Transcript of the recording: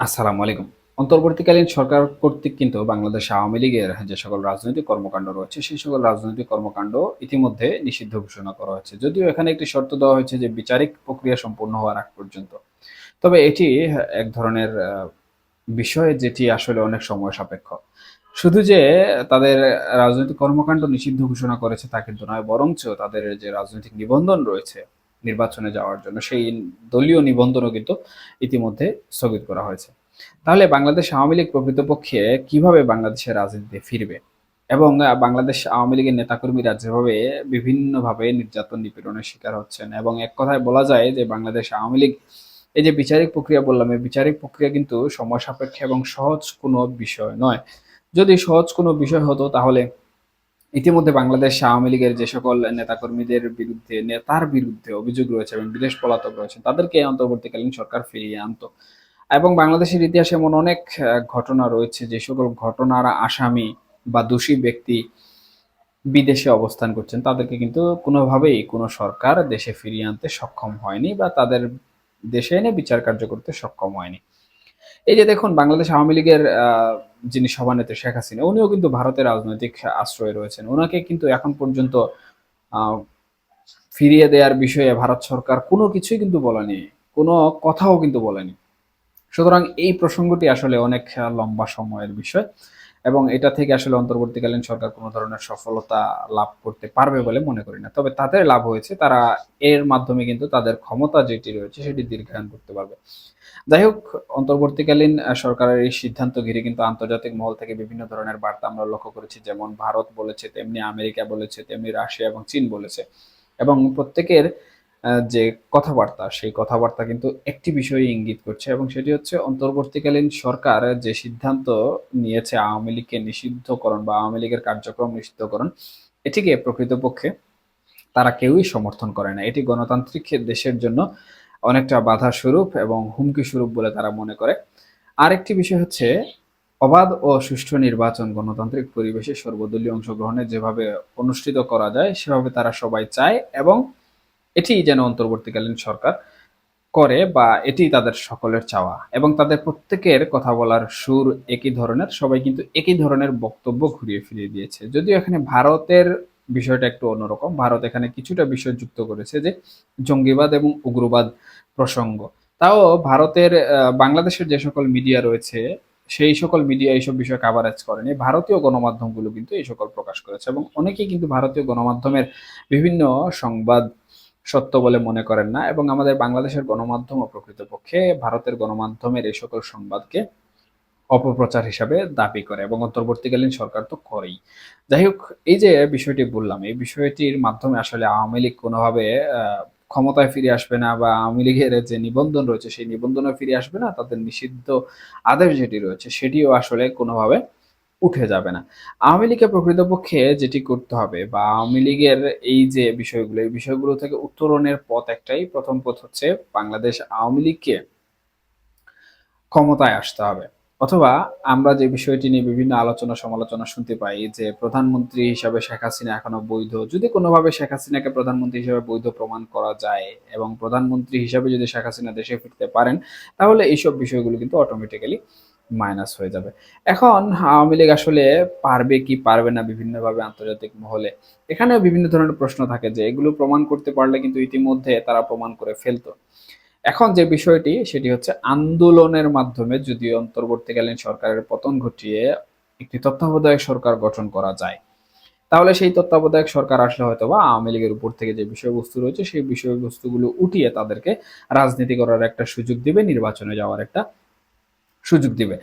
আসসালামু আলাইকুম। অন্তর্বর্তীকালীন সরকার কর্তৃক কিন্তু বাংলাদেশ আওয়ামী লীগের যে সকল রাজনৈতিক কর্মকাণ্ড রয়েছে, সেই সকল রাজনৈতিক কর্মকাণ্ড ইতিমধ্যে নিষিদ্ধ ঘোষণা করা হয়েছে যদিও এখানে একটি শর্ত দেওয়া হয়েছে যে বিচারিক প্রক্রিয়া সম্পূর্ণ হওয়ার আগ পর্যন্ত। তবে এটি এক ধরনের বিষয় যেটি আসলে অনেক সময় সাপেক্ষ। শুধু যে তাদের রাজনৈতিক কর্মকাণ্ড নিষিদ্ধ ঘোষণা করেছে তা কিন্তু নয়, বরঞ্চ তাদের যে রাজনৈতিক নিবন্ধন রয়েছে নির্বাচনে যাওয়ার জন্য। সেই দলীয় নিবন্ধনও কিন্তু ইতিমধ্যে স্থগিত করা হয়েছে। তাহলে বাংলাদেশ আওয়ামী লীগ প্রকৃতপক্ষে কীভাবে বাংলাদেশের রাজনীতিতে ফিরবে? এবং বাংলাদেশ আওয়ামী লীগের নেতাকর্মীরা যেভাবে বিভিন্নভাবে নির্যাতন নিপীড়নের শিকার হচ্ছেন এবং এক কথায় বলা যায় যে বাংলাদেশ আওয়ামী লীগ, এই যে বিচারিক প্রক্রিয়া বললাম, এই বিচারিক প্রক্রিয়া কিন্তু সময় সাপেক্ষ এবং সহজ কোনো বিষয় নয়। যদি সহজ কোনো বিষয় হতো তাহলে ইতিমধ্যে বাংলাদেশ আওয়ামী লীগের যে সকল নেতাকর্মীদের বিরুদ্ধে, নেতার বিরুদ্ধে অভিযোগ রয়েছে এবং বিদেশ পলাতক রয়েছে তাদেরকে অন্তর্বর্তীকালীন সরকার ফিরিয়ে আনতো। এবং বাংলাদেশের ইতিহাসে এমন অনেক ঘটনা রয়েছে যে সকল ঘটনার আসামি বা দোষী ব্যক্তি বিদেশে অবস্থান করছেন, তাদেরকে কিন্তু কোনোভাবেই কোনো সরকার দেশে ফিরিয়ে আনতে সক্ষম হয়নি বা তাদের দেশে এনে বিচার কার্য করতে সক্ষম হয়নি। এই যে দেখুন, বাংলাদেশ আওয়ামী লীগের যিনি সভানেত্রী শেখ হাসিনা, উনিও কিন্তু ভারতের রাজনৈতিক আশ্রয়ে রয়েছেন। ওনাকে কিন্তু এখন পর্যন্ত ফিরিয়ে দেওয়ার বিষয়ে ভারত সরকার কোনো কিছুই কিন্তু বলেনি, কোনো কথাও কিন্তু বলেনি। সুতরাং এই প্রসঙ্গটি আসলে অনেক লম্বা সময়ের বিষয় এবং এটা থেকে আসলে অন্তর্বর্তীকালীন সরকার কোনো ধরনের সফলতা লাভ করতে পারবে বলে মনে করি না। তবে তাদের লাভ হয়েছে, তারা এর মাধ্যমে কিন্তু তাদের ক্ষমতা যেটি রয়েছে সেটি দীর্ঘায়ন করতে পারবে। যাই হোক, অন্তর্বর্তীকালীন সরকারের এই সিদ্ধান্ত ঘিরে কিন্তু আন্তর্জাতিক মহল থেকে বিভিন্ন ধরনের বার্তা আমরা লক্ষ্য করেছি, যেমন ভারত বলেছে, তেমনি আমেরিকা বলেছে, তেমনি রাশিয়া এবং চীন বলেছে এবং প্রত্যেকের যে কথাবার্তা, সেই কথাবার্তা কিন্তু একটি বিষয়ে ইঙ্গিত করছে এবং সেটি হচ্ছে অন্তর্বর্তীকালীন সরকার যে সিদ্ধান্ত নিয়েছে আওয়ামী লীগকে নিষিদ্ধকরণ বা আওয়ামী লীগের কার্যক্রম নিষিদ্ধকরণ, এটিকে প্রকৃতপক্ষে তারা কেউই সমর্থন করে না। এটি গণতান্ত্রিক দেশের জন্য অনেকটা বাধা স্বরূপ এবং হুমকি স্বরূপ বলে তারা মনে করে। আরেকটি বিষয় হচ্ছে অবাধ ও সুষ্ঠু নির্বাচন গণতান্ত্রিক পরিবেশে সর্বদলীয় অংশগ্রহণে যেভাবে অনুষ্ঠিত করা যায়, সেভাবে তারা সবাই চায় এবং এটি যেন অন্তর্বর্তীকালীন সরকার করে বা এটি তাদের সকলের চাওয়া এবং তাদের প্রত্যেকের কথা বলার সুর একই ধরনের, সবাই কিন্তু একই ধরনের বক্তব্য ঘুরিয়ে ফিরিয়ে দিয়েছে। যদিও এখানে ভারতের বিষয়টা একটু অন্যরকম, ভারত এখানে কিছুটা বিষয় যুক্ত করেছে যে জঙ্গিবাদ এবং উগ্রবাদ প্রসঙ্গ। তাও ভারতের বাংলাদেশের যে সকল মিডিয়া রয়েছে, সেই সকল মিডিয়া এইসব বিষয় কাভারেজ করেনি। ভারতীয় গণমাধ্যমগুলো কিন্তু এই সকল প্রকাশ করেছে এবং অনেকেই কিন্তু ভারতীয় গণমাধ্যমের বিভিন্ন সংবাদ সত্য বলে মনে করেন না এবং আমাদের বাংলাদেশের গণমাধ্যম ও প্রকৃতপক্ষে ভারতের গণমাধ্যমের এই সকল সংবাদকে অপপ্রচার হিসাবে দাবি করে এবং অন্তর্বর্তীকালীন সরকার তো করেই। যাই হোক, এই যে বিষয়টি বললাম, এই বিষয়টির মাধ্যমে আসলে আওয়ামী লীগ কোনোভাবে ক্ষমতায় ফিরে আসবে না বা আওয়ামী লীগের যে নিবন্ধন রয়েছে, সেই নিবন্ধনে ফিরে আসবে না, তাদের নিষিদ্ধ আদেশ যেটি রয়েছে, সেটিও আসলে কোনোভাবে উঠে যাবে না। আওয়ামী লীগকে প্রকৃতপক্ষে যেটি করতে হবে বা আওয়ামী লীগের এই যে বিষয়গুলো, এই বিষয়গুলো থেকে উত্তরণের পথ একটাই। প্রথম পথ হচ্ছে বাংলাদেশ আওয়ামী লীগকে ক্ষমতায় আসতে হবে। অথবা আমরা যে বিষয়টি নিয়ে বিভিন্ন আলোচনা সমালোচনা শুনতে পাই যে প্রধানমন্ত্রী হিসাবে শেখ হাসিনা এখনও বৈধ। যদি কোনোভাবে শেখ হাসিনাকে প্রধানমন্ত্রী হিসাবে বৈধ প্রমাণ করা যায় এবং প্রধানমন্ত্রী হিসাবে যদি শেখ হাসিনা দেশে ফিরতে পারেন, তাহলে এইসব বিষয়গুলো কিন্তু অটোমেটিক্যালি মাইনাস হয়ে যাবে। এখন আওয়ামী লীগ আসলে পারবে কি পারবে না বিভিন্নভাবে আন্তর্জাতিক মহলে, এখানেও বিভিন্ন ধরনের প্রশ্ন থাকে যে এগুলো প্রমাণ করতে পারলে কিন্তু ইতিমধ্যে তারা প্রমাণ করে ফেলতো। এখন যে বিষয়টি, সেটি হচ্ছে আন্দোলনের মাধ্যমে যদি অন্তর্বর্তীকালীন সরকারের পতন ঘটিয়ে একটি তত্ত্বাবধায়ক সরকার গঠন করা যায়, তাহলে সেই তত্ত্বাবধায়ক সরকার আসলে হয়তো বা আওয়ামী লীগের উপর থেকে যে বিষয়বস্তু রয়েছে, সেই বিষয়বস্তুগুলো উঠিয়ে তাদেরকে রাজনীতি করার একটা সুযোগ দিবে, নির্বাচনে যাওয়ার একটা সুযোগ দিবে।